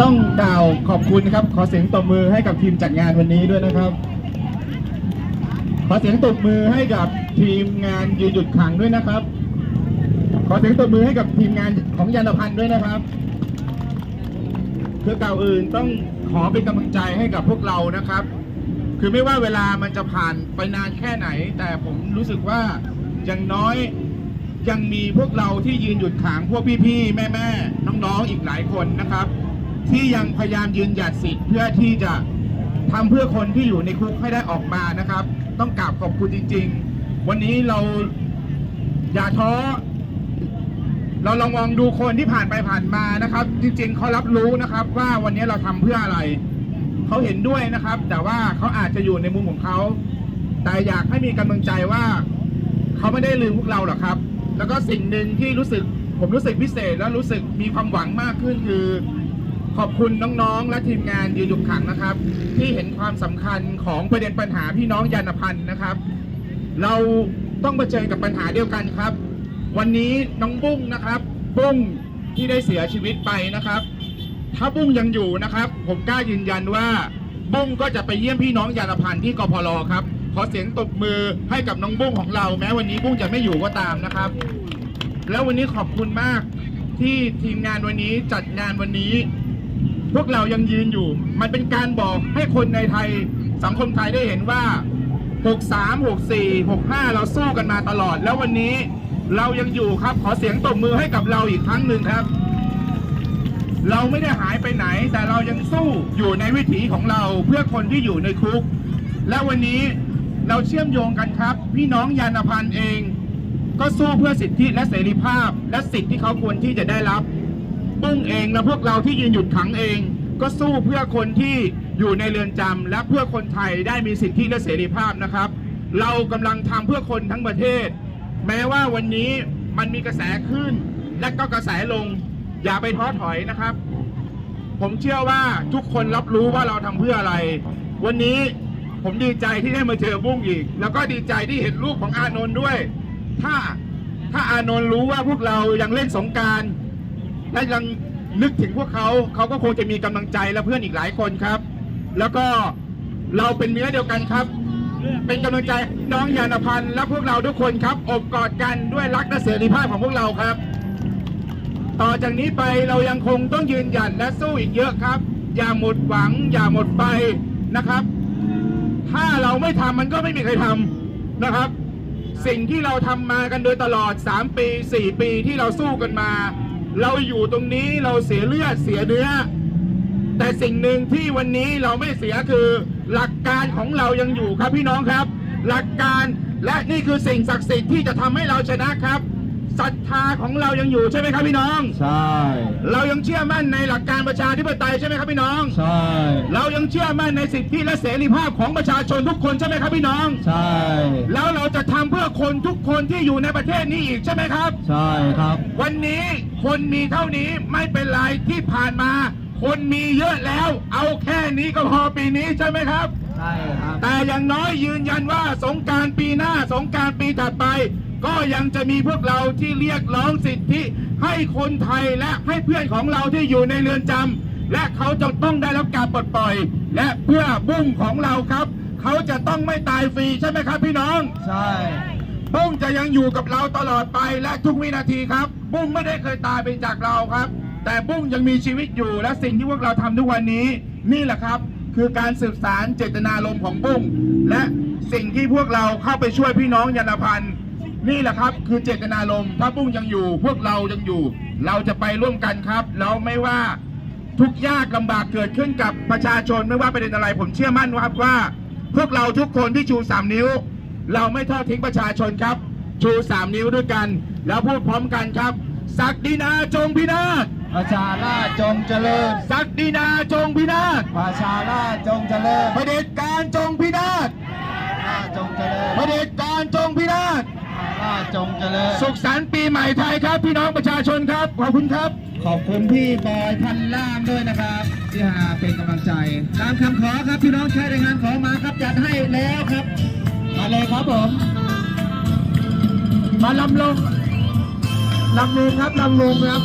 ต้องกล่าวขอบคุณครับ ขอเสียงตบมือให้กับทีมจัดงานวันนี้ด้วยนะครับ ขอเสียงตบมือให้กับทีมงานยืนหยุดขังด้วยนะครับ ขอเสียงตบมือให้กับทีมงานของยานพันธ์ด้วยนะครับคือเก่าอื่นต้องขอเป็นกำลังใจให้กับพวกเรานะครับ คือไม่ว่าเวลามันจะผ่านไปนานแค่ไหน แต่ผมรู้สึกว่าอย่างน้อยยังมีพวกเราที่ยืนหยุดขางพวกพี่ๆ แม่ๆ น้องๆ อีกหลายคนนะครับ ที่ยังพยายามยืนหยัดสิทธิ์เพื่อที่จะทำเพื่อคนที่อยู่ในคุกให้ได้ออกมานะครับ ต้องกราบขอบคุณจริง ๆ วันนี้เราอย่าท้อเราลองมองดูคนที่ผ่านไปผ่านมานะครับ จริง ๆเขารับรู้นะครับ ว่าวันนี้เราทำเพื่ออะไรเขาเห็นด้วยนะครับ แต่ว่าเขาอาจจะอยู่ในมุมของเขาแต่อยากให้มีกำลังใจว่าเขาไม่ได้ลืมพวกเราหรอกครับ แล้วก็สิ่งหนึ่งที่รู้สึกผมรู้สึกพิเศษและรู้สึกมีความหวังมากขึ้นคือ ขอบคุณน้องๆ และทีมงานยืนหยุดขังนะครับ ที่เห็นความสำคัญของประเด็นปัญหาพี่น้องยานพันธ์นะครับ เราต้องเผชิญกับปัญหาเดียวกันครับ วันนี้น้องบุ้งนะครับบุ้งที่ได้เสียชีวิตไปนะครับ ถ้าบุ้งยังอยู่นะครับ ผมกล้ายืนยันว่าบุ้งก็จะไปเยี่ยมพี่น้องยานพันธ์ที่กพลครับขอเสียงตบมือให้กับน้องบุ้งของเรา แม้วันนี้บุ้งจะไม่อยู่ก็ตามนะครับ แล้ววันนี้ขอบคุณมากที่ทีมงานวันนี้จัดงานวันนี้ พวกเรายังยืนอยู่ มันเป็นการบอกให้คนในไทยสังคมไทยได้เห็นว่า 63 64 65 เราสู้กันมาตลอด แล้ววันนี้เรายังอยู่ครับ ขอเสียงตบมือให้กับเราอีกครั้งหนึ่งครับ เราไม่ได้หายไปไหน แต่เรายังสู้อยู่ในวิถีของเราเพื่อคนที่อยู่ในคุก และวันนี้เราเชื่อมโยงกันครับ พี่น้องยานพันธ์เอง ก็สู้เพื่อสิทธิและเสรีภาพ และสิทธิที่เขาควรที่จะได้รับ ปุ้งเอง และพวกเราที่ยืนหยุดขังเอง ก็สู้เพื่อคนที่อยู่ในเรือนจำและเพื่อคนไทยได้มีสิทธิและเสรีภาพนะครับ เรากำลังทำเพื่อคนทั้งประเทศ แม้ว่าวันนี้มันมีกระแสขึ้น และก็กระแสลง อย่าไปท้อถอยนะครับ ผมเชื่อว่าทุกคนรับรู้ว่าเราทำเพื่ออะไร วันนี้ผมดีใจที่ได้มาเจอบุ้งอีก แล้วก็ดีใจที่เห็นรูปของอานนท์ด้วย ถ้าถ้าอานนท์รู้ว่าพวกเรายังเล่นสงการ และยังนึกถึงพวกเขาเขาก็คงจะมีกำลังใจและเพื่อนอีกหลายคนครับ แล้วก็เราเป็นเนื้อเดียวกันครับ เป็นกำลังใจน้องยานพันธ์และพวกเราทุกคนครับอบกอดกันด้วยรักและเสรีภาพของพวกเราครับ ต่อจากนี้ไปเรายังคงต้องยืนหยัดและสู้อีกเยอะครับ อย่าหมดหวัง อย่าหมดไฟนะครับ ถ้าเราไม่ทำมันก็ไม่มีใครทำนะครับ สิ่งที่เราทำมากันโดยตลอด 3 ปี 4 ปีที่เราสู้กันมา เราอยู่ตรงนี้เราเสียเลือดเสียเนื้อ แต่สิ่งหนึ่งที่วันนี้เราไม่เสียคือหลักการของเรายังอยู่ครับพี่น้องครับ หลักการและนี่คือสิ่งศักดิ์สิทธิ์ที่จะทำให้เราชนะครับ ศรัทธาของเรายังอยู่ใช่ไหมครับพี่น้อง ใช่ เรายังเชื่อมั่นในหลักการประชาธิปไตยใช่ไหมครับพี่น้อง ใช่ เรายังเชื่อมั่นในสิทธิและเสรีภาพของประชาชนทุกคนใช่ไหมครับพี่น้อง ใช่ แล้วเราจะทำเพื่อคนทุกคนที่อยู่ในประเทศนี้อีกใช่ไหมครับ ใช่ครับ วันนี้คนมีเท่านี้ไม่เป็นไรที่ผ่านมา คนมีเยอะแล้ว เอาแค่นี้ก็พอปีนี้ใช่ไหมครับ ใช่ครับ แต่อย่างน้อยยืนยันว่าสงกรารปีหน้าสงกรารปีถัดไป ก็ยังจะมีพวกเราที่เรียกร้องสิทธิให้คนไทยและให้เพื่อนของเราที่อยู่ในเรือนจำและเขาจะต้องได้รับการปลดปล่อย และเพื่อบุ้งของเราครับ เขาจะต้องไม่ตายฟรีใช่ไหมครับพี่น้อง ใช่บุ้งจะยังอยู่กับเราตลอดไปและทุกวินาทีครับ บุ้งไม่ได้เคยตายไปจากเราครับ แต่บุ้งยังมีชีวิตอยู่และสิ่งที่พวกเราทำทุกวันนี้ นี่แหละครับ คือการสืบสารเจตนารมณ์ของบุ้งและสิ่งที่พวกเราเข้าไปช่วยพี่น้องยานพันธ์ นี่แหละครับคือเจตนารมณ์ถ้าบุ้งยังอยู่ พวกเรายังอยู่ เราจะไปร่วมกันครับแล้วไม่ว่าทุกยากลำบากเกิดขึ้นกับประชาชนไม่ว่าประเด็นอะไร ผมเชื่อมั่นครับว่า พวกเราทุกคนที่ชูสามนิ้ว เราไม่ทอดทิ้งประชาชนครับ ชูสามนิ้วด้วยกัน แล้วพูดพร้อมกันครับ ศักดินาจงพินาศประชาราษฎร์จงเจริญ ศักดินาจงพินาศประชาราษฎร์จงเจริญเผด็จการจงพินาศราษฎร์จงเจริญเผด็จการจงพินาศ ราษฎร์จงเจริญ สุขสันต์ปีใหม่ไทยครับ พี่น้องประชาชนครับ ขอบคุณครับ ขอบคุณพี่บอยพันล่ามด้วยนะครับที่หาเป็นกำลังใจ ตามคำขอครับพี่น้องใช้แรงงานขอมาครับจัดให้แล้วครับ มาเลยครับผม มาลำลงลำลุงครับลำลุงครับ